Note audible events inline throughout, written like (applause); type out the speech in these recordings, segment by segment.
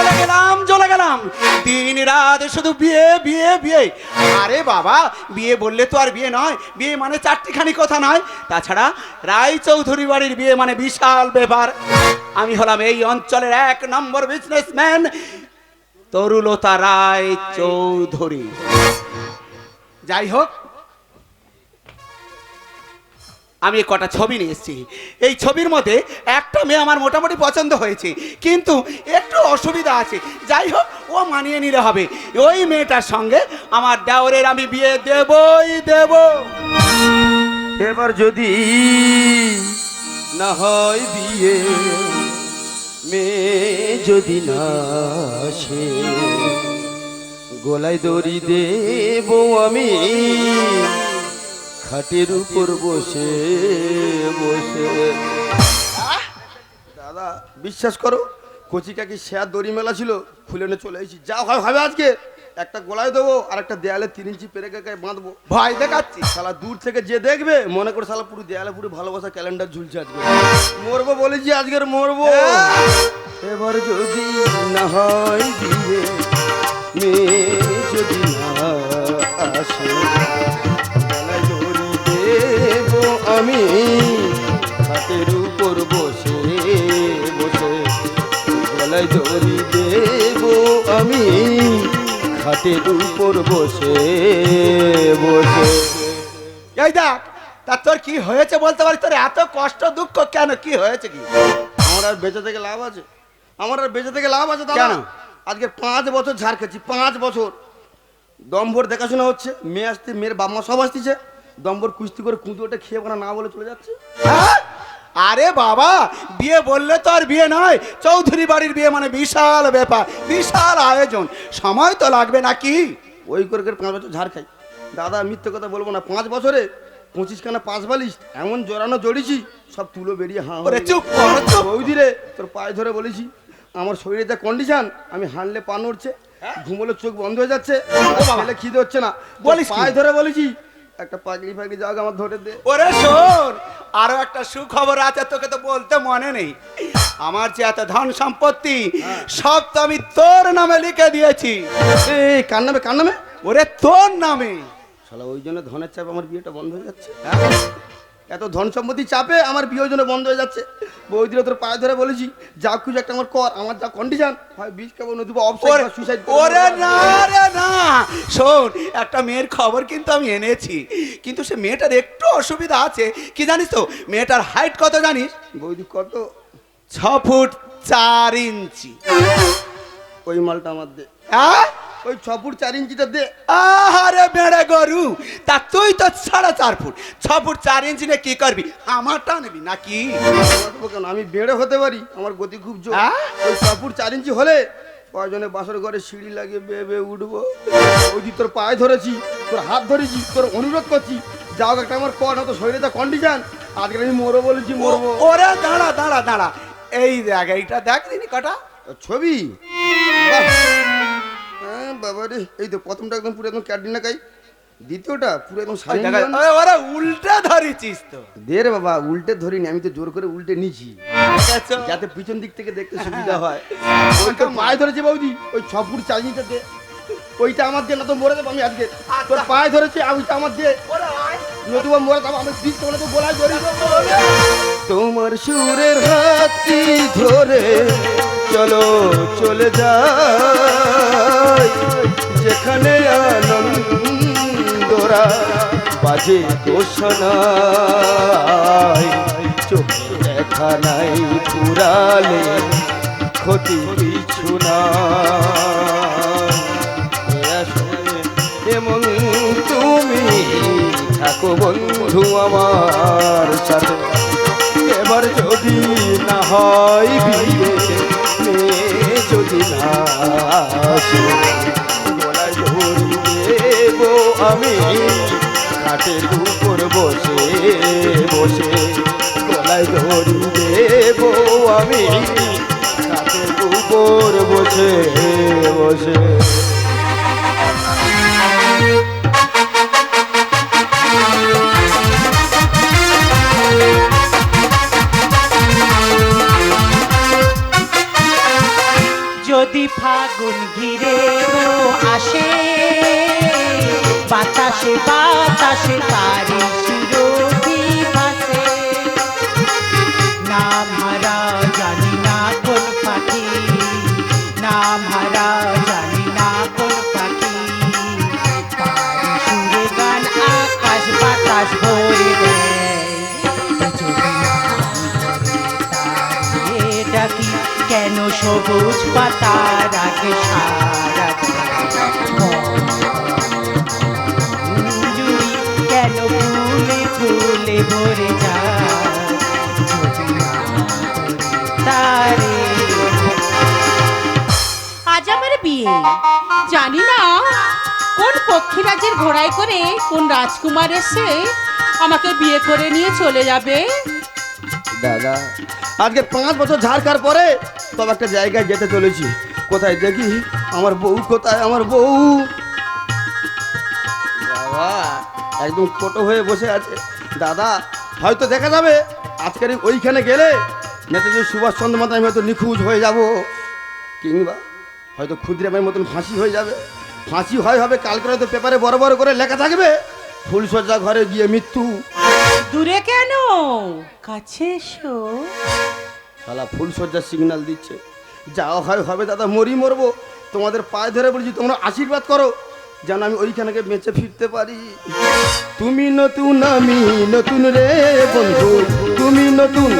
জ্বলে গেলাম জ্বলে গেলাম। দিন রাত শুধু বিয়ে বিয়ে বিয়ে। আরে বাবা, বিয়ে বললে তো আর বিয়ে নয়। বিয়ে মানে চারটিখানি কথা নয়। তাছাড়া রায় চৌধুরী বাড়ির বিয়ে মানে বিশাল ব্যাপার। আমি হলাম এই অঞ্চলের এক নম্বর বিজনেসম্যান তরুলতা রায় চৌধুরী যাই হোক আমি কটা ছবি নিয়ে এসেছি। এই ছবির মধ্যে একটা মেয়ে আমার মোটামুটি পছন্দ হয়েছে, কিন্তু একটু অসুবিধা আছে। যাই হোক, ও মানিয়ে নিলে হবে। ওই মেয়েটার সঙ্গে আমার দেওরের আমি বিয়ে দেবই দেব। এবার যদি না হয় বিয়ে, মেয়ে যদি না আসে, গলায় দড়ি দেব আমি। খাটের উপর বসে বসে। দাদা বিশ্বাস করো কচি কাকি শেয়ার দড়ি মেলা ছিল খুলে নিয়ে চলে এসেছি। যা হয় হবে আজকে। একটা গলায় দেবো আর একটা দেয়ালে তিন ইঞ্চি পেরে গায়ে বাঁধবো। ভাই দেখাচ্ছি। শালা দূর থেকে যে দেখবে মনে করে শালা পুরো দেয়ালে পুরো ভালোবাসা ক্যালেন্ডার ঝুলছে আজকে। মরবো বলেছি আজকের মরবো। এবার যদি না হয় বিয়ে মেয়ে যদি না আসে আমি খাটের উপর বসে বসে গলায় দড়ি দেব আমি খাটের উপর বসে বসে। এই দেখ তা তোর কি হয়েছে বলতে পারিস তোর এত কষ্ট দুঃখ কেন? কি হয়েছে কি? আমার আর বেঁচে থেকে লাভ আছে। আমার আর বেঁচে থেকে লাভ আছে কেন? আজকে পাঁচ বছর ঝাড় খেয়েছি পাঁচ বছর। দম্বর দেখাশোনা হচ্ছে মেয়ে আসতে মেয়ের বাবা সব আসতেছে। দম্বর কুস্তি করে কুঁদো ওটা খেয়ে না না বলে চলে যাচ্ছে। হ্যাঁ? আরে বাবা বিয়ে বললে তো আর বিয়ে নয়। চৌধুরী বাড়ির বিয়ে মানে বিশাল ব্যাপার বিশাল আয়োজন। সময় তো লাগবে নাকি? ওই করে করে পাঁচ বছর ঝাড় খাই। দাদা মিথ্যে কথা বলব না পাঁচ বছরে পঁচিশ খানা পাঁচ বালিশ এমন জোরানো জড়িছি সব তুলো বেরিয়ে হাঁ চুপ বৌদি রে তোর পায়ে ধরে বলেছি আমার শরীরে যা কন্ডিশন আমি হানলে পা নড়ছে ঘুমলে চোখ বন্ধ হয়ে যাচ্ছে খিদে হচ্ছে না বলিস বলিস পায়ে ধরে বলেছি একটা পাগড়ি ফাগড়ি যাও আমার ধরে দে। ওরে শোন আরও একটা সুখবর আছে তোকে তো বলতে মনে নেই। আমার যে এত ধন সম্পত্তি সব তো আমি তোর নামে লিখে দিয়েছি। এই কার নামে কার নামে? ওরে তোর নামে। শালা ওই জন্য ধনের চাপ আমার বিয়েটা বন্ধ হয়ে যাচ্ছে। এত ধন সম্পত্তি চাপে আমার বিয়ে জন্য বন্ধ হয়ে যাচ্ছে। বৌদিরা তোর পায়ে ধরে বলেছি যা খুঁজে একটা আমার কর আমার যা কন্ডিশন হয় বীজ কেমন নদী বা সুইসাইড ওরে না রে না। শোন একটা মেয়ের খবর কিন্তু আমি এনেছি। কিন্তু সে মেয়েটার একটু অসুবিধা আছে। কি জানিস তো মেয়েটার হাইট কত জানিস? বৌদি কত? ছ ফুট চার ইঞ্চি। ওই মালটা আমার দে। হ্যাঁ? ওই ছ ফুট চার ইঞ্চিটা দে। আহারে বেড়ে গরু তা তুই তো সাড়ে চার ফুট। ছ ফুট চার ইঞ্চি নিয়ে কি করবি? আমারটা নেবি নাকি? কেন আমি বেড়ে হতে পারি? আমার গতি খুব জোর। হ্যাঁ? ওই ছ ফুট চার ইঞ্চি হলে কয়জনে বাসর ঘরে সিঁড়ি লাগিয়ে বেয়ে বেয়ে উঠবো? ওই যে তোর পায়ে ধরেছি তোর হাত ধরেছি তোর অনুরোধ করছি। যাও একটা আমার কর না তো শরীরে যা কন্ডিশন আজকে আমি মরবো বলেছি মরবো। ওরে দাঁড়া দাঁড়া দাঁড়া। এই দেখ এইটা দেখ দিনি কটা। ছবি? বাবা রে এই তো প্রথমটা একদম পুরো একদম ক্যাডরিনা কাই দ্বিতীয়টা পুরো একদম ওরে, উল্টে ধরেছিস তো। দে রে বাবা উল্টে ধরিনি আমি তো জোর করে উল্টে নিছি। দেখেছ? যাতে পিছন দিক থেকে দেখতে সুবিধা (laughs) হয়। ওই তো পায়ে ধরেছে বৌদি ওই ছ ফুট চালিটা দে ওইটা আমার দিয়ে না তো মরে দেবো আমি আজকে। তোর পায়ে ধরেছে ওইটা আমার দিয়ে। ওরা আয়। তোমার সুরের হাতি ধরে চলো, চলে যাই। যেখানে আনন্দরা বাজে ঘোষণায় চোখে দেখা নাই পুরালে ক্ষতি কিছু না বন্ধু আমার সাথে। এবার যদি না হয় বিয়ে, মেয়ে যদি না গলায় আমি। খাটের উপর বসে বসে গলায় ধরি দেব আমি। খাটের উপর বসে বসে। বাতাসে বাতাসে তারি ভাসে। নাম হারা জানি না কোন পাখি। নাম হারা জানি না কোন পাখি। সুরে গান আকাশ বাতাস ভরে দেয়। কেন সবুজ পাতার আগে সারা আজ আমার বিয়ে। জানি না কোন পক্ষীরাজের ঘোড়ায় করে কোন রাজকুমার এসে আমাকে বিয়ে করে নিয়ে চলে যাবে। দাদা, আজকে পাঁচ বছর ঝাড়খার পরে তবে একটা জায়গায় যেতে চলেছি। কোথায় দেখি? আমার বউ কোথায়? আমার বউ। বাবা, একদম ছোট হয়ে বসে আছে। দাদা হয়তো দেখা যাবে আজকের ওইখানে গেলে নেতাজি সুভাষচন্দ্র মাতা আমি হয়তো নিখোঁজ হয়ে যাব। কিংবা হয়তো ক্ষুদ্রামের মতন ফাঁসি হয়ে যাবে। ফাঁসি হয় হবে কালকে হয়তো পেপারে বড় বড় করে লেখা থাকবে ফুলসজ্জা ঘরে গিয়ে মৃত্যু। দূরে কেন? কাছে এসো। শালা ফুলসজ্জার সিগন্যাল দিচ্ছে। যাও হয় হবে দাদা মরি মরবো। তোমাদের পায়ে ধরে বলছি তোমরা আশীর্বাদ করো। যেন আমি ওইখানে বেঁচে ফিরতে পারি। তুমি নতুন আমি নতুন রে বন্ধু। তুমি নতুন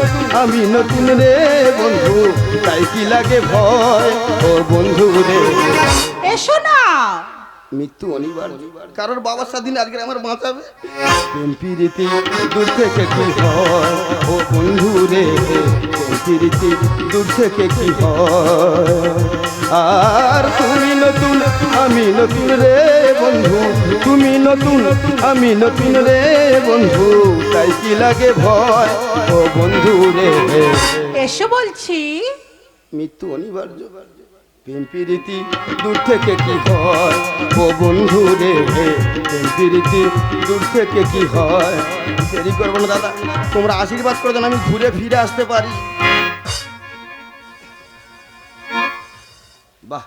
আমি নতুন রে বন্ধু। তাই কি লাগে ভয়? ও বন্ধু রে। এসো না। মৃত্যু অনিবার্য। কারোর বাবার স্বাধীন আজকে আমার বাঁচাবে? প্রীতি দূর থেকে কি হয়? ও বন্ধু রে প্রীতি দূর থেকে কি হয়? আর তুমি নতুন আমি নতুন রে বন্ধু। তুমি নতুন আমি নতুন রে বন্ধু। তাই কি লাগে ভয়? ও বন্ধু রে। এসো বলছি। মৃত্যু অনিবার্য। প্রেম প্রীতি দূর থেকে কি হয়? ও বন্ধু রে। প্রেম প্রীতি দূর থেকে কি হয়? দেরি করব না দাদা। তোমরা আশীর্বাদ করে যেন আমি ঘুরে ফিরে আসতে পারি। বাহ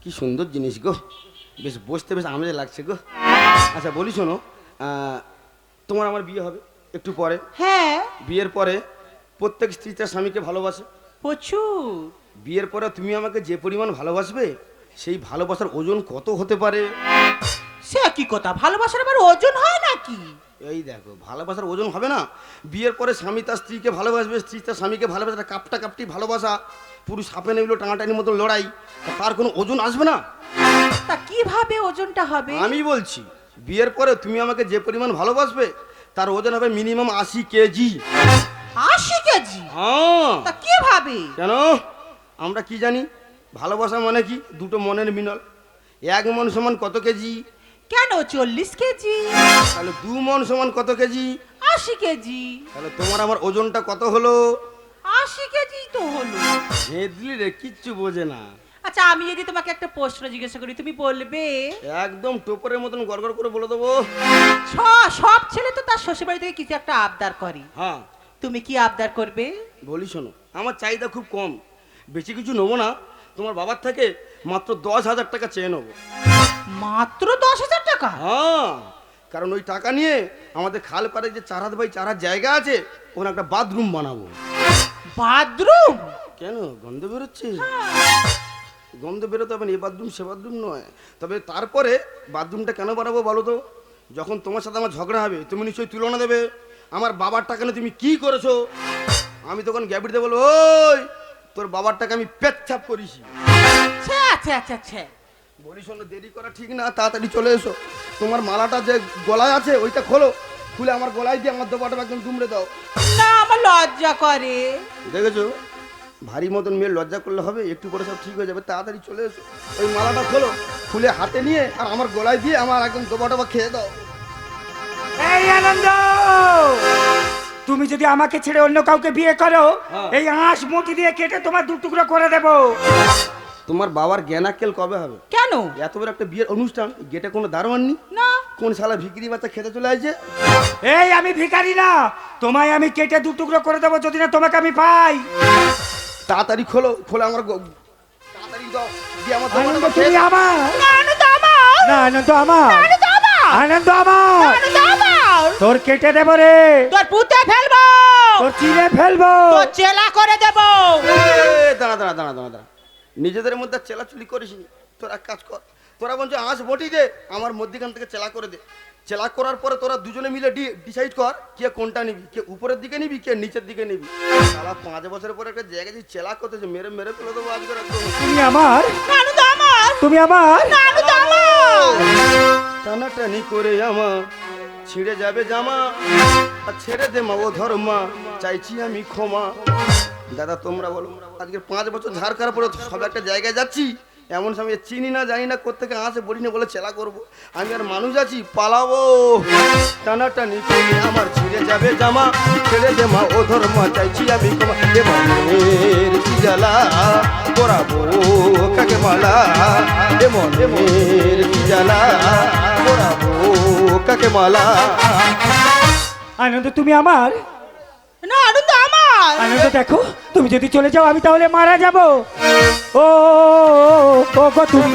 কি সুন্দর জিনিস গো। বেশ বসতে বেশ আমেজ লাগছে গো। আচ্ছা বলি শোনো তোমার আমার বিয়ে হবে একটু পরে। হ্যাঁ। বিয়ের পরে প্রত্যেক স্ত্রী তার স্বামীকে ভালোবাসে। প্রচুর। বিয়ের পরে তুমি আমাকে যে পরিমাণ ভালোবাসবে সেই ভালোবাসার ওজন কত হতে পারে? সে কি কথা ভালোবাসার আবার ওজন হয় নাকি? এই দেখো ভালোবাসার ওজন হবে না। বিয়ের পরে স্বামী তার স্ত্রীকে ভালোবাসবে স্ত্রী তার স্বামীকে ভালোবাসবে কাপটা কাপটি ভালোবাসা। পুরো সাপে নেমলো টানাটানির মতো লড়াই। তার কোনো ওজন আসবে না? তা কীভাবে ওজনটা হবে? আমি বলছি বিয়ের পরে তুমি আমাকে যে পরিমাণ ভালোবাসবে তার ওজন হবে মিনিমাম আশি কেজি। আশি কেজি? হ্যাঁ। তা কীভাবে? কেন? আমরা কি জানি? ভালোবাসা মানে কি? দুটো মনের মিনল এক মন সমান কত কেজি? কেন চল্লিশ কেজি? তাহলে দু মন সমান কত কেজি? আশি কেজি। তাহলে তোমার আমার ওজনটা কত হলো? আশি কেজি তো হলো। হেদলি রে কিচ্ছু বোঝে না। আচ্ছা আমি যদি তোমাকে একটা প্রশ্ন জিজ্ঞাসা করি তুমি বলবে? একদম টোপরের মতন গড়গড় করে বলে দেবো। ছ- সব ছেলে তো তার শ্বশুর বাড়ি থেকে কিছু একটা আবদার করে। হ্যাঁ। তুমি কি আবদার করবে? বলি শোনো আমার চাহিদা খুব কম। বেশি কিছু নেব না। তোমার বাবার থেকে মাত্র দশ হাজার টাকা চেয়ে নেব। মাত্র দশ হাজার টাকা? হ্যাঁ কারণ ওই টাকা নিয়ে আমাদের খাল পাড়ে যে চার হাত বাই চার হাত জায়গা আছে ওখানে একটা বাথরুম বানাবো। বাথরুম? কেন? গন্ধ বেরোচ্ছে? গন্ধ বেরোতে হবে না এ বাথরুম সে বাথরুম নয়। তবে তারপরে বাথরুমটা কেন বানাবো বলো তো? যখন তোমার সাথে আমার ঝগড়া হবে তুমি নিশ্চয়ই তুলনা দেবে। আমার বাবার টাকা নিয়ে তুমি কি করেছ? আমি তখন গ্যাবিটিতে বলব ওই তোর বাবার টাকা আমি পেচ্ছাপ করিছি। আচ্ছা আচ্ছা আচ্ছা আচ্ছা বলি শোনো দেরি করা ঠিক না তাড়াতাড়ি চলে এসো। তোমার মালাটা যে গলায় আছে ওইটা খোলো। খুলে আমার গলায় দিয়ে আমার দোপাটা একদম দুমড়ে দাও। না আমার লজ্জা করে। দেখেছ? ভারী মতন মেয়ে লজ্জা করলে হবে একটু করে সব ঠিক হয়ে যাবে তাড়াতাড়ি চলে এসো। ওই মালাটা খোলো খুলে হাতে নিয়ে আর আমার গলায় দিয়ে আমার একদম দোবা টোবা খেয়ে দাও। এই আনন্দ! তুমি যদি আমাকে ছেড়ে অন্য কাউকে বিয়ে করো হ্যাঁ। এই আঁশ মুটি দিয়ে কেটে তোমার দু টুকরো করে দেব। তোমার বাবার জ্ঞানাক্কেল কবে হবে? কেন? এত বড় একটা বিয়ের অনুষ্ঠান গেটে কোনো দারোয়ান নি না। কোন শালা ভিকিরি বাচ্চা খেতে চলে আসছে? এই আমি ভিখারি না। তোমায় আমি কেটে দু টুকরো করে দেবো যদি না তোমাকে আমি পাই। তাড়াতাড়ি খোলো খোলো আমার গ- তাড়াতাড়ি দাও দিয়ে আমার দোকানে আনন্দ বসে- তুমি আমার। আনন্দ আমার? না আনন্দ আমার। আনন্দ আমার? আনন্দ আমার। আনন্দ আমার? তোর কেটে দেবো রে। তোর পুঁতে ফেলব। তোর চিনে ফেলব। তোর চেলা করে দেবো। এ, দাঁড়া দাঁড়া দাঁড়া দাঁড়া দাঁড়া। নিজেদের মধ্যে চেলাচুলি করিস নি। তোরা এক কাজ কর। তোরা বলছো আঁশ বটি দে আমার মধ্যখান থেকে চেলা করে দে। চেলা করার পরে তোরা দুজনে মিলে ডিসাইড কর কে কোনটা নিবি কে উপরের দিকে নিবি কে নিচের দিকে নিবি। সারা পাঁচ বছরের পরে একটা জায়গায় যে চেলা করতেছে মেরে মেরে ফেলে দেবো আজকে তুমি আমার? তুমি আমার? টানাটানি করে আমার ছিঁড়ে যাবে জামা আর ছেড়ে দে মা ও ধর্মা চাইছি আমি ক্ষমা। দাদা, তোমরা বলো আজকে পাঁচ বছর ঝাড় খারাপ পরে সব একটা জায়গায় যাচ্ছি। এমন সময় চিনি না, জানি না কোথেকে আসে, বলি না, বলে চেলা করব। আমি আর মানুষ আছি, পালাবো। টানাটানি করে আমার ছিঁড়ে যাবে জামা, ছেড়ে দে মা, ও ধর্মা, চাইছি আমি কি জ্বালা পরাবো কাকে মালা? এ মনের জ্বালা পরাবো কাকে মালা? আনন্দ, তুমি আমার? আনন্দ দেখো তুমি যদি চলে যাও আমি তাহলে মারা যাব ও ও গো তুমি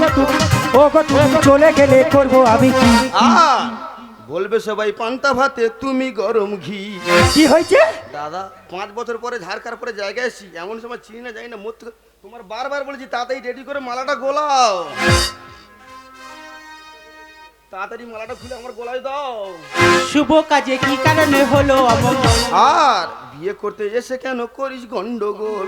ও গো তুমি চলে গেলে করব আমি কি বলবে সবাই পান্তা ভাতে তুমি গরম ঘি কি হয়েছে দাদা পাঁচ বছর পরে ঝাড়খার পরে জায়গায় এসছি এমন সময় চিনি না যাই না মত তোমার বারবার বলেছি তাড়াতাড়ি রেডি করে মালাটা গোলাও তাড়াতাড়ি মালাটা খুলে আমার গোলায় দাও। শুভ কাজে কি কারণে হলো অমঙ্গল? আর বিয়ে করতে এসে কেন করিস গন্ডগোল?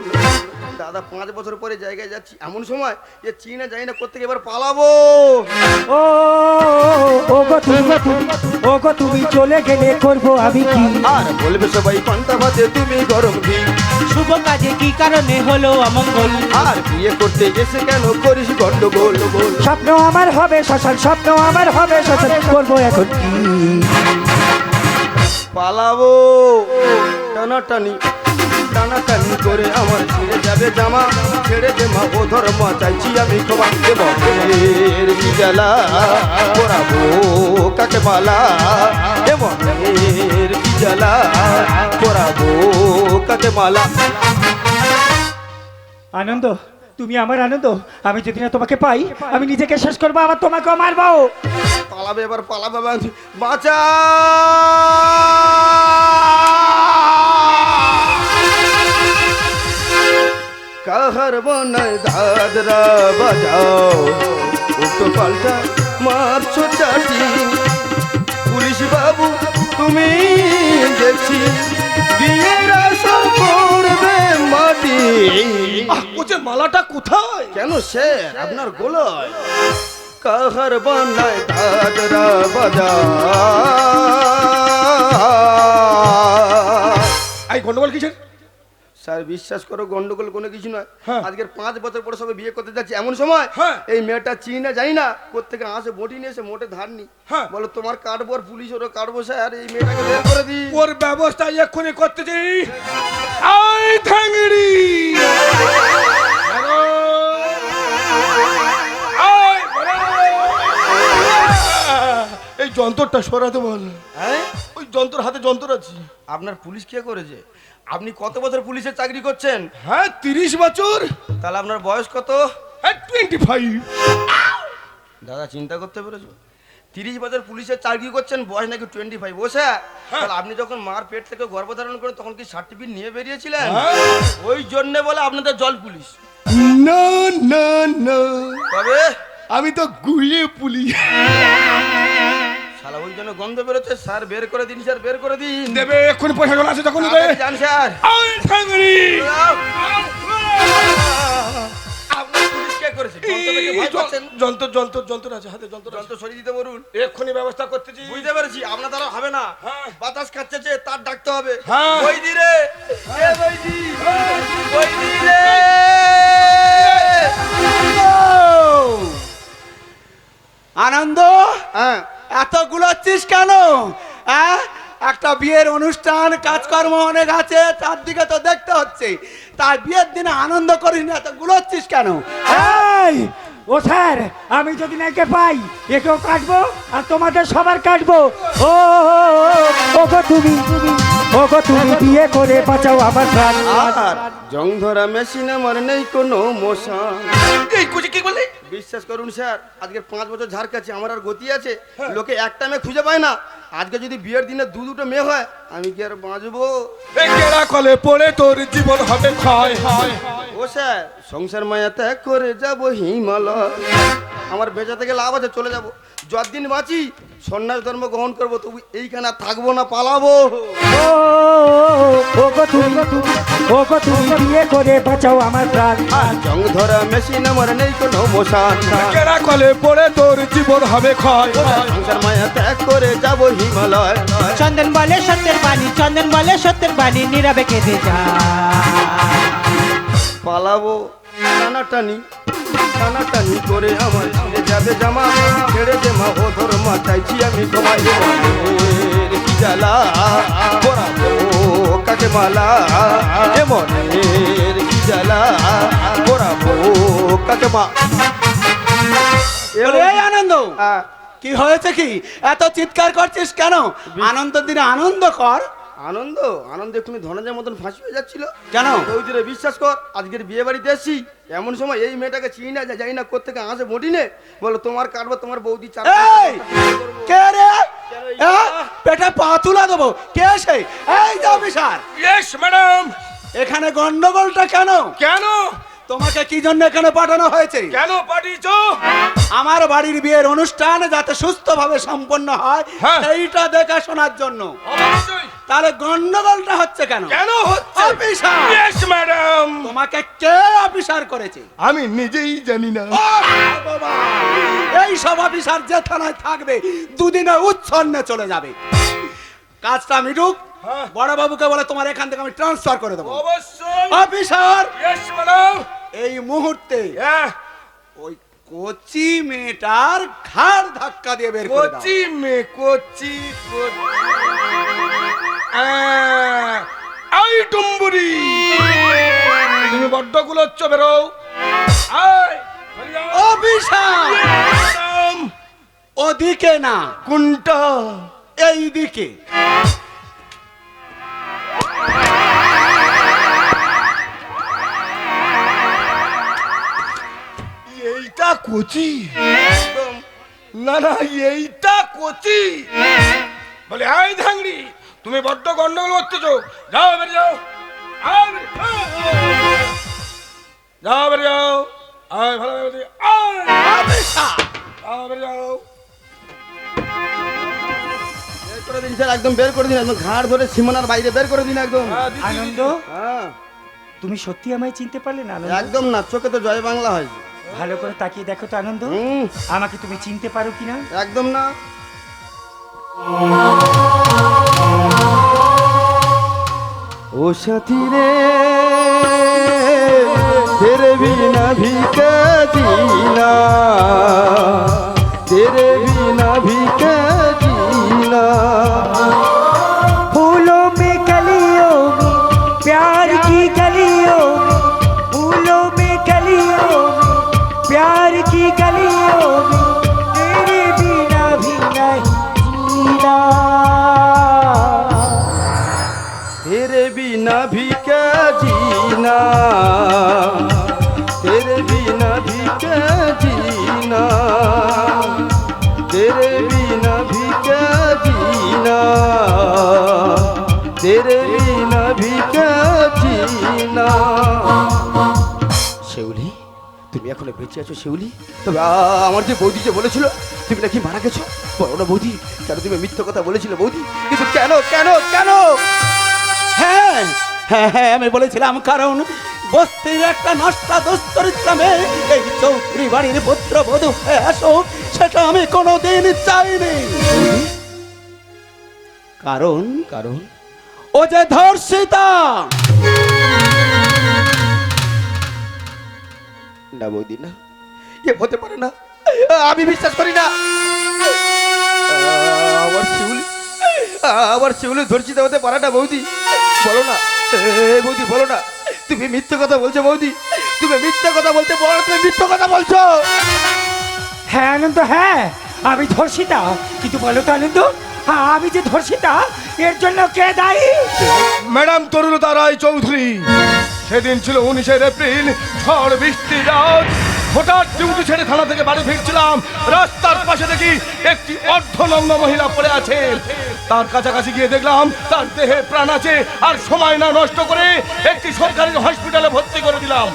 দাদা পাঁচ বছর পরে জায়গায় যাচ্ছি এমন সময় যে চিনা যাই না করতে এবার পালাবো। ও ও গো তুমি ও গো তুমি চলে গেলে করব আমি কি? আর বলবে সবাই পান্তা ভাতে তুমি গরম ঘি। শুভ কাজে কি কারণে হলো অমঙ্গল? আর বিয়ে করতে এসে কেন করিস গন্ডগোল? গোল স্বপ্ন আমার হবে শ্মশান স্বপ্ন আমার হবে শ্মশান করব এখন কি? পালাবো। টানাটানি টানাটানি করে আমার ছিঁড়ে যাবে জামা। ছেড়ে দে মা ও ধর্মা চাইছি আমি এর কি জ্বালা পরাবো কাকে মালা কি জ্বালা পরাবো কাকে মালা আনন্দ। তুমি আমার আনন্দ, আমি যদি না তোমাকে পাই, আমি নিজেকে শেষ করব, আবার তোমাকেও মারবো। পালাবে এবার, পালাবে। বাঁচা! কাহার বনায় দাদরা বাজাও, উল্টো পাল্টা মারছো চাটি। পুলিশ বাবু, তুমি মালাটা কোথায়? কেন স্যার? আপনার গোলয়। কাহার বানায় দাদরা বাজা। এই গন্ডগোল কিসের? স্যার বিশ্বাস করো গন্ডগোল কোনো কিছু নয়। হ্যাঁ। আজকের পাঁচ বছর পরে সবে বিয়ে করতে যাচ্ছি এমন সময় হ্যাঁ। এই মেয়েটা চিনি না জানি না কোথেকে আসে বটি নিয়ে এসে মোটে ধার নি। হ্যাঁ। বলো তোমার কাটবো আর পুলিশ ওরও কাটবো স্যার এই মেয়েটাকে বের করে দিই। ওর ব্যবস্থা এক্ষুনি করতেছি আই ঠ্যাংড়ি! এই যন্ত্রটা সরাতে বল। হ্যাঁ? ওই যন্ত্র হাতে যন্ত্র আছে। আপনার পুলিশ কে করেছে? আপনি কত বছর পুলিশের চাকরি করছেন? হ্যাঁ তিরিশ বছর। তাহলে আপনার বয়স কত? হ্যাঁ টোয়েন্টি ফাইভ দাদা চিন্তা করতে পেরেছ? তিরিশ বছর পুলিশের চাকরি করছেন বয়স নাকি টোয়েন্টি ফাইভ ও স্যার তাহলে আপনি যখন মার পেট থেকে গর্ভধারণ করেন তখন কি সার্টিফিকেট নিয়ে বেরিয়েছিলেন? ওই জন্যে বলে আপনাদের জল পুলিশ। না না না। তবে আমি তো গুলিয়ে পুলিশ। শালা ওই জন্য গন্ধ বেরোচ্ছে। স্যার বের করে দিন স্যার বের করে দিন। দেবে এক্ষুনি পয়সা আছে তখন দেবে। যান স্যার। যন্ত্র আছে হাতে যন্ত্র যন্ত্র সরিয়ে দিতে বলুন। এক্ষুনি ব্যবস্থা করতেছি। বুঝতে পেরেছি আপনার দ্বারা হবে না। হ্যাঁ। বাতাস খাচ্ছে যে তার ডাকতে হবে। হ্যাঁ। বৈদি রে! এ বৈদি? বৈদি আনন্দ? হ্যাঁ। এত গুলোচ্ছিস কেন? হ্যাঁ? একটা বিয়ের অনুষ্ঠান কাজকর্ম অনেক আছে তার দিকে তো দেখতে হচ্ছে। তার বিয়ের দিনে আনন্দ করিস না এত গুলোচ্ছিস কেন? এই ও স্যার আমি যদি না একে পাই একেও কাটবো আর তোমাদের সবার কাটবো। ও গো তুমি ও গো তুমি বিয়ে করে বাঁচাও আমার প্রাণ। আর জং ধরা মেশিন আমার নেই কোনো মশা। এই কুচি কি বললি? বিশ্বাস করুন স্যার আজকে পাঁচ বছর ঝাড় কাছে আমার আর গতি আছে। লোকে একটা মেয়ে খুঁজে পায় না। আজকে যদি বিয়ের দিনে দু দুটো মেয়ে হয় আমি কি আর বাঁচবো? কেরা কলে পড়ে তোর জীবন হবে ক্ষয় হয়। ও স্যার সংসার মায়া ত্যাগ করে যাব হিমালয়। আমার বেঁচে থেকে লাভ আছে চলে যাব। যতদিন বাঁচি সন্ন্যাস ধর্ম গ্রহণ করব তবু এইখানে থাকব না পালাবো। ও ও গো তুমি ও গো তুমি বিয়ে করে বাঁচাও আমার প্রাণ। জং ধরা মেশিন আমার নেই কোনো মশান। কেরা কলে পড়ে তোর জীবন হবে ক্ষয়। সংসার মায়া ত্যাগ করে যাব হিমালয়। চন্দন বলে সত্যের বাণী চন্দন বলে সত্যের বাণী নীরবে কেঁদে যা। পালাবো। টানাটানি টানাটানি করে আমার ছিঁড়ে যাবে জামা ছেড়ে দে মা ও ধর মা চাইছি আমি তোমায় কি জ্বালা কাকে মালা এ মনের কি জ্বালা কাকে মা। আনন্দ আহ, কি হয়েছে কি? এত চিৎকার করছিস কেন? আনন্দের দিনে আনন্দ কর। আনন্দ? আনন্দ এক্ষুনি ধনঞ্জয়ের মতন ফাঁসি হয়ে যাচ্ছিল। কেন? বৌদিরে বিশ্বাস কর আজকের বিয়ে বাড়িতে এসছি। এমন সময় এই মেয়েটাকে চিনি না জানি না কোথেকে আসে বটি নে। বলো তোমার কাটবো তোমার বৌদি এই! কে রে? হ্যাঁ? পেটে পা তুলে দেবো। কে সে এই যা বিশাল ইয়েস ম্যাডাম এখানে গন্ডগোলটা কেন? কেন? তোমাকে কি জন্য এখানে পাঠানো হয়েছে? কেন পাঠিয়েছ? আমার বাড়ির বিয়ের অনুষ্ঠান যাতে সুস্থভাবে সম্পন্ন হয় হ্যাঁ। সেইটা দেখাশোনার জন্য। অবশ্যই। তাহলে গন্ডগোলটা হচ্ছে কেন? কেন হচ্ছে? অফিসার! ইয়েস ম্যাডাম তোমাকে কে অফিসার করেছে? আমি নিজেই জানি না! এই সব অফিসার যে থানায় থাকবে দুদিনে উচ্ছন্নে চলে যাবে। কাজটা মিটুক হ্যাঁ। বড় বাবুকে বলে তোমার এখান থেকে আমি ট্রান্সফার করে দেবো। অবশ্যই। অফিসার! ইয়েস ম্যাডাম এই মুহূর্তে হ্যাঁ। কচি মেয়েটার ঘাড় ধাক্কা দিয়ে বের করে দাও। কোচি মে কোচি আই টুম্বুরি। তুমি বড্ড গুলোচ্ছ বেরো। ম্যাডাম, ওদিকে না কোনটা? এই এইটা কোচি না না এইটা কোচি বলে আই ধাংড়ি তুমি বড্ড গন্ডগোল করতেছো। যাও বেরিয়ে যাও। যাও। যাও আয় ভালো যাও। যাও বের করে দিন স্যার একদম বের করে দিন একদম ঘাড় ধরে সীমানার বাইরে বের করে দিন একদম। হ্যাঁ, আনন্দ? হ্যাঁ। তুমি সত্যি আমায় চিনতে পারলে না একদম না চোখে তো জয় বাংলা হয়। ভালো করে তাকিয়ে দেখো তো আনন্দ। আমাকে তুমি চিনতে পারো কিনা? একদম না। ও সাথী রে এখনও বেঁচে আছো শিউলি? তবে আমার যে বৌদি যে বলেছিল, তুমি নাকি মারা গেছো? বলো না বৌদি, কেন তুমি মিথ্যে কথা বলেছিলে বৌদি? কিন্তু কেন কেন কেন? হ্যাঁ হ্যাঁ হ্যাঁ আমি বলেছিলাম, কারণ বস্তির একটা নষ্টা দুস্তরিত্রা মেয়ে, এই চৌধুরী বাড়ির পুত্র বধূ হয়ে আসো, সেটা আমি কোনোদিন চাইনি। কারণ কারণ, ও যে ধর্ষিতা! না বৌদি না এ হতে পারে না। আমি বিশ্বাস করি না। আমার শিউলি আমার শিউলি ধর্ষিত হতে পারে না বৌদি। বলো না। এ বৌদি বলো না। তুমি মিথ্যে কথা বলছো বৌদি। তুমি মিথ্যে কথা বলতে বলো তুমি মিথ্যে কথা বলছো। হ্যাঁ আনন্দ হ্যাঁ আমি ধর্ষিতা। কিন্তু বলো তো আনন্দ আমি যে ধর্ষিতা এর জন্য কে দায়ী? ম্যাডাম তরুণতা রায় চৌধুরী। সেদিন ছিল উনিশের এপ্রিল, ঝড়, বৃষ্টি, রাত। হঠাৎ ডিউটি ছেড়ে থানা থেকে বাড়ি ফিরছিলাম, রাস্তার পাশে দেখি একটি অর্ধনগ্ন মহিলা পড়ে আছে। তার কাছাকাছি গিয়ে দেখলাম তার দেহে প্রাণ আছে আর সময় না নষ্ট করে একটি সরকারি হসপিটালে ভর্তি করে দিলাম।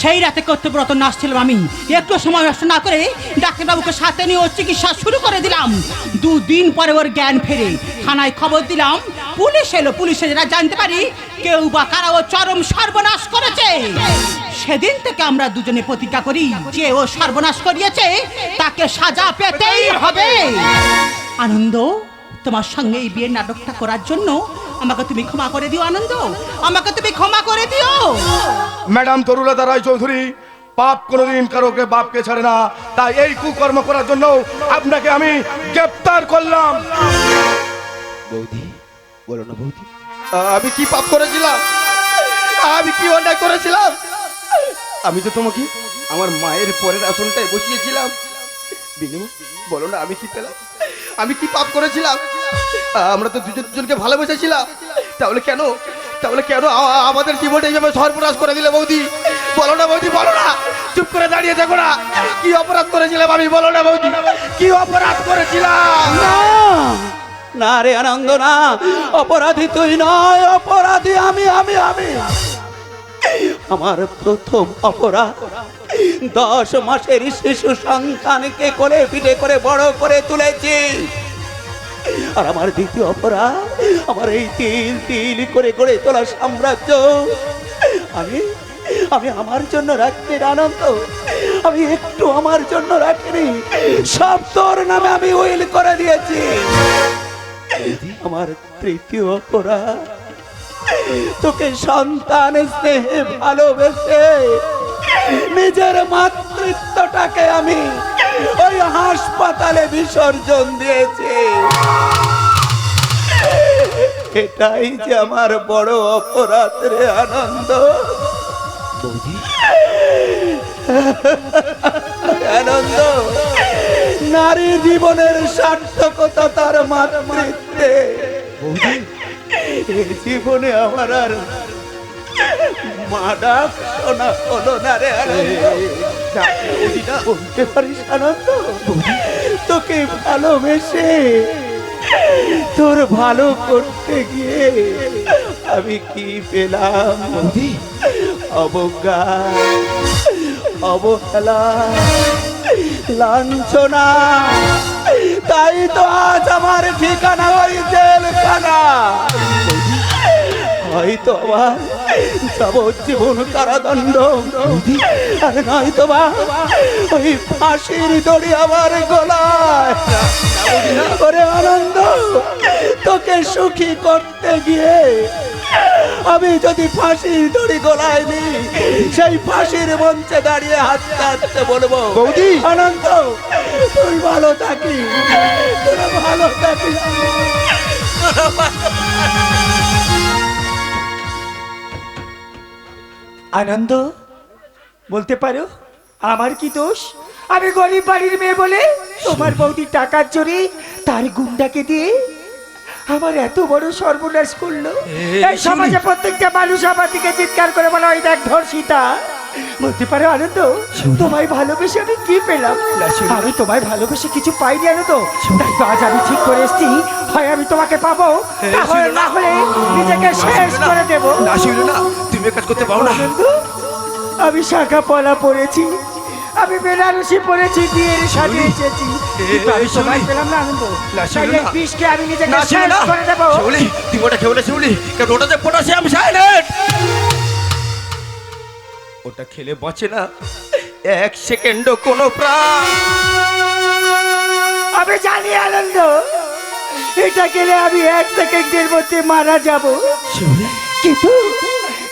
সেই রাতে কর্তব্যরত নার্স ছিলাম আমি। একটু সময় নষ্ট না করে ডাক্তারবাবুকে সাথে নিয়ে ওর চিকিৎসা শুরু করে দিলাম। দুদিন পরে ওর জ্ঞান ফেরে। থানায় খবর দিলাম, পুলিশ এলো। পুলিশ এসে যেটা জানতে পারি, কেউ বা কারা ও চরম সর্বনাশ করেছে। সেদিন থেকে আমরা দুজনে প্রতিজ্ঞা করি যে ও সর্বনাশ করিয়েছে, তাকে সাজা পেতেই হবে। আনন্দ তোমার সঙ্গে এই বিয়ের নাটকটা করার জন্য আমাকে তুমি ক্ষমা করে দিও আনন্দ। আমাকে তুমি ক্ষমা করে দিও। ম্যাডাম তরুলতা রায় চৌধুরী পাপ কোনোদিন কারোকে বাপকে ছাড়ে না। তাই এই কুকর্ম করার জন্য আপনাকে আমি গ্রেপ্তার করলাম। বৌদি বলো না বৌদি। আমি কি পাপ করেছিলাম? আমি কি অন্যায় করেছিলাম? আমি তো তোমাকে আমার মায়ের পরের আসনটায় বসিয়েছিলাম। বিনু বলো না আমি কি পেলাম? আমি কি পাপ করেছিলাম? আমরা তো দুজন দুজনকে ভালোবেসেছিলাম। তাহলে কেন? তাহলে কেন আমাদের জীবনটা এইভাবে সর্বনাশ করে দিলে বৌদি? বলো না বৌদি, বলো না। চুপ করে দাঁড়িয়ে দেখো না। কি অপরাধ করেছিলাম আমি, বলো না বৌদি। কি অপরাধ করেছিলাম? না রে আনন্দ না অপরাধী তুই নয়, অপরাধী আমি আমি আমি। আমার প্রথম অপরাধ, দশ মাসের শিশু সন্তানকে কোলে পিঠে করে বড় করে তুলেছি। আর আমার দ্বিতীয় অপরাধ, আমার এই তিল তিল করে গড়ে তোলা সাম্রাজ্য। আমি আমি আমার জন্য রাখতে আনন্দ। আমি একটু আমার জন্য রাখিনি। সব তোর নামে আমি উইল করে দিয়েছি। আমার তৃতীয় অপরাধ, তোকে সন্তান স্নেহে ভালোবেসে নিজের মাতৃত্বটাকে আমি ওই হাসপাতালে বিসর্জন দিয়েছে। এটাই যে আমার বড় অপরাধ রে আনন্দ। আনন্দ? নারী জীবনের সার্থকতা তার মাতৃত্বে। জীবনে আমার আর মা ডাক শোনা হলো না রে আনন্দ। বলতে পারিস আনন্দ তোকে ভালোবেসে তোর ভালো করতে গিয়ে আমি কি পেলাম? অবজ্ঞা অবহেলা লাঞ্ছনা তাই তো আজ আমার ঠিকানা ওই জেলখানা। হয়তো আবার যাবজ্জীবন কারাদণ্ড। আর নয়তো বা ওই ফাঁসির দড়ি আমার গলায়। করে আনন্দ তোকে সুখী করতে গিয়ে আমি যদি ফাঁসির দড়ি গলায় নি সেই ফাঁসির মঞ্চে দাঁড়িয়ে হাঁটতে হাঁটতে বলব। বৌদি! আনন্দ তুই ভালো থাকি তোরা ভালো থাকিস আনন্দ? বলতে পারো আমার কি দোষ? আমি গরিব বাড়ির মেয়ে বলে তোমার বৌদি টাকার জোরে তার গুন্ডাকে দিয়ে আমার এত বড় সর্বনাশ করল। এই সমাজে প্রত্যেকটা মানুষ আমার দিকে চিৎকার করে বলে ওই দেখ ধর্ষিতা। বলতে পারো আনন্দ? তোমায় ভালোবেসে আমি কি পেলাম? আমি তোমায় ভালোবেসে কিছু পাইনি আনন্দ। তাই তো আজ আমি ঠিক করে এসেছি। হয় আমি তোমাকে পাবো না। হলে নিজেকে শেষ করে দেবো। এক কাজ করতে পারো না। আমি শাখা পলা পড়েছি আমি বেনারসি পড়েছি বিয়ের সাজে এসেছি। আমি সময় পেলাম না আনন্দ তাই এই বিষকে আমি নিজেকে শেষ করে দেবো। শিউলি তুমি ওটা খেয়ে শিউলি কারণ ওটা যে পটাশিয়াম সাইলেন্ট ওটা খেলে বাঁচে না। এক সেকেন্ডও কোনো প্রাণ। আমি জানি আনন্দ। এটা খেলে আমি এক সেকেন্ডের মধ্যে মারা যাব। কিন্তু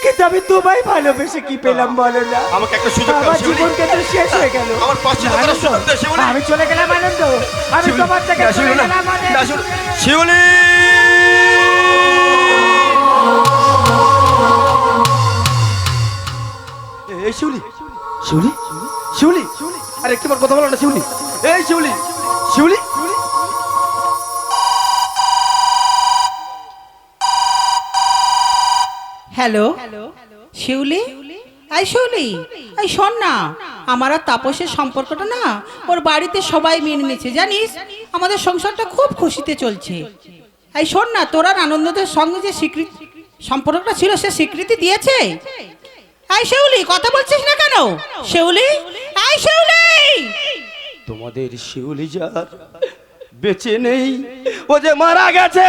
কিন্তু আমি তোমায় ভালোবেসে কি পেলাম বলো না? আমাকে একটা সুযোগ দাও, আমার শিউলি। জীবনকে শেষ হয়ে গেল। (laughs) আমার টাকার আনন্দ, সুযোগ দাও। আমি চলে গেলাম আনন্দ। আমি তোমার থেকে চলে গেলাম আনন্দ। শিউলি। এই শিউলি। শিউলি? শিউলি? আরে একবার কথা বলো না শিউলি? এই শিউলি। শিউলি? হ্যালো? শিউলি? আই শিউলি। এই শোন না। আমার আর তাপসের সম্পর্কটা না ওর বাড়িতে সবাই মেনে নিয়েছে জানিস? আমাদের সংসারটা খুব খুশিতে চলছে। এই শোন না তোর আর আনন্দদের সঙ্গে যে স্বীকৃতি সম্পর্কটা ছিল সে স্বীকৃতি দিয়েছে? এই শিউলি কথা বলছিস না কেন? শিউলি? এই শিউলি! তোমাদের শিউলি যার বেঁচে নেই ও যে মারা গেছে!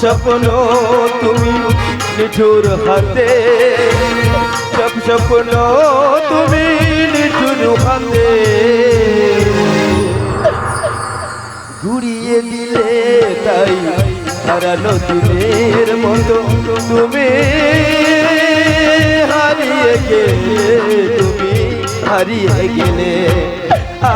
স্বপ্ন তুমি নিঠুর হাতে। সব স্বপ্ন তুমি নিঠুর হাতে। ঘুরিয়ে দিলে তাই হারানো দিনের মতো তুমি। হারিয়ে গেলে তুমি, হারিয়ে গেলে আ